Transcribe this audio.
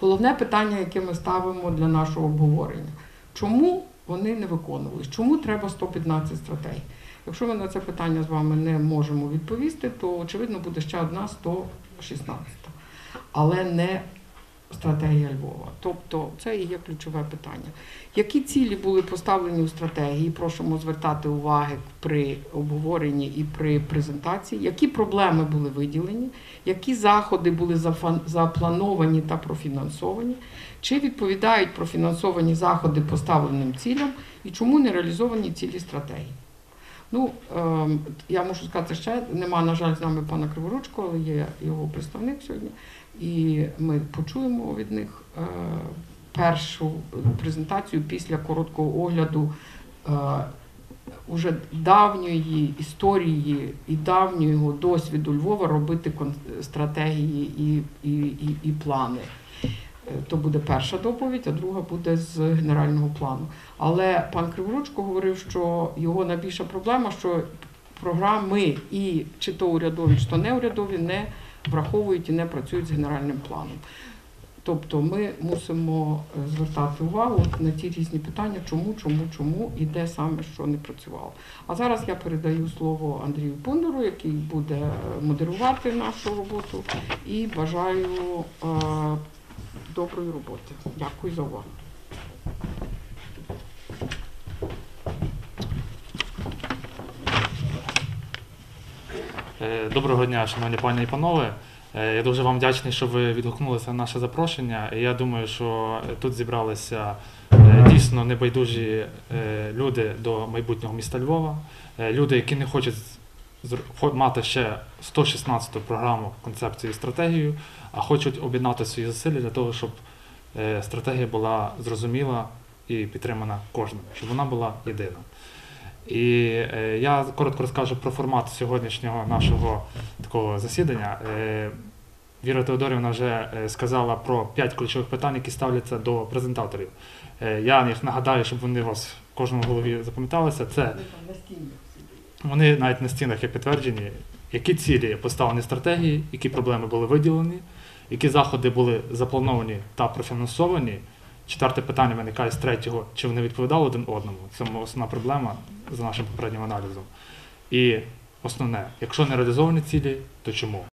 Головне питання, яке ми ставимо для нашого обговорення: чому вони не виконувались? Чому треба 115 стратегій? Якщо ми на це питання з вами не можемо відповісти, то очевидно буде ще одна 116. Але не стратегія Львова. Тобто це і є ключове питання. Які цілі були поставлені у стратегії? Просимо звертати уваги при обговоренні і при презентації. Які проблеми були виділені, які заходи були заплановані та профінансовані, чи відповідають профінансовані заходи поставленим цілям, і чому не реалізовані цілі стратегії? Ну, ем, я можу сказати ще, нема, на жаль, з нами пана Криворучко, але є його представник сьогодні. І ми почуємо від них е, першу презентацію після короткого огляду е, уже давньої історії і давнього досвіду Львова робити стратегії і, і, і, і плани. То буде перша доповідь, а друга буде з генерального плану. Але пан Криворучко говорив, що його найбільша проблема, що програми і чи то урядові, чи то не урядові не враховують і не працюють з генеральним планом. Тобто ми мусимо е, звертати увагу на ті різні питання, чому, чому, чому і де саме що не працювало. А зараз я передаю слово Андрію Пондору, який буде е, модерувати нашу роботу, і бажаю е, доброї роботи. Дякую за увагу. Е, Доброго дня, шановні пані і панове. Е, Я дуже вам вдячний, що ви відгукнулися на наше запрошення. Я думаю, що тут зібралися е, дійсно небайдужі люди до майбутнього міста Львова, люди, які не хочуть мати ще 116-ту програму, концепцію і стратегію, а хочуть об'єднати свої зусилля для того, щоб е, стратегія була зрозуміла і підтримана кожним, щоб вона була єдина. І е, я коротко розкажу про формат сьогоднішнього нашого такого засідання. Е, Віра Теодорівна вже сказала про п'ять ключових питань, які ставляться до презентаторів. Я їх нагадаю, щоб вони у вас в кожному голові запам'яталися. Це вони навіть на стінах є підтверджені, які цілі поставлені стратегії, які проблеми були виділені, які заходи були заплановані та профінансовані. Четверте питання виникає з третього, чи вони відповідали один одному. Це основна проблема за нашим попереднім аналізом. І основне, якщо не реалізовані цілі, то чому?